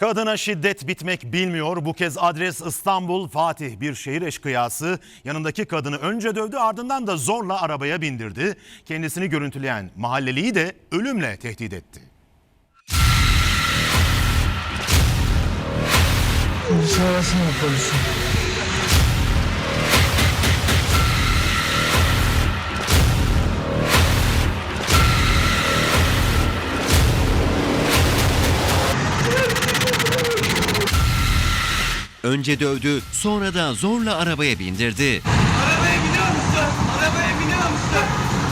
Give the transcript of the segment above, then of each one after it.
Kadına şiddet bitmek bilmiyor. Bu kez adres İstanbul Fatih bir şehir eşkıyası. Yanındaki kadını önce dövdü ardından da zorla arabaya bindirdi. Kendisini görüntüleyen mahalleliyi de ölümle tehdit etti. Arasana polisi. Önce dövdü, sonra da zorla arabaya bindirdi. Arabaya biniyor musun? Arabaya biniyor musun?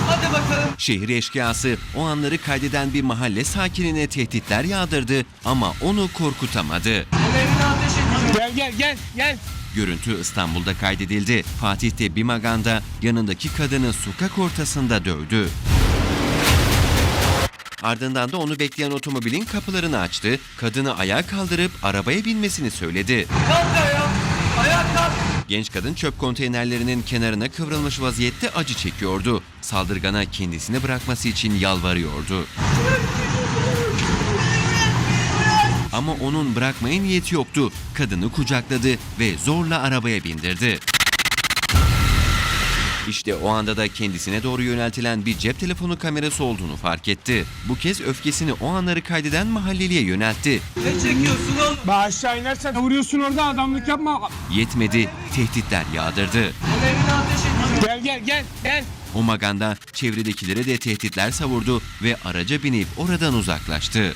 Hadi bakalım. Şehir eşkıyası o anları kaydeden bir mahalle sakinine tehditler yağdırdı ama onu korkutamadı. Evine ateş edeceğim. Gel gel gel gel. Görüntü İstanbul'da kaydedildi. Fatih'te bir maganda yanındaki kadını sokak ortasında dövdü. Ardından da onu bekleyen otomobilin kapılarını açtı. Kadını ayağa kaldırıp arabaya binmesini söyledi. Kalk ayağa. Ayağa kalk. Genç kadın çöp konteynerlerinin kenarına kıvrılmış vaziyette acı çekiyordu. Saldırgana kendisini bırakması için yalvarıyordu. Ama onun bırakmaya niyeti yoktu. Kadını kucakladı ve zorla arabaya bindirdi. İşte o anda da kendisine doğru yöneltilen bir cep telefonu kamerası olduğunu fark etti. Bu kez öfkesini o anları kaydeden mahalleliye yöneltti. Ne çekiyorsun oğlum? Bak aşağı inersen vuruyorsun orada adamlık yapma. Yetmedi, tehditler yağdırdı. Gel gel gel gel. O maganda çevredekilere de tehditler savurdu ve araca binip oradan uzaklaştı.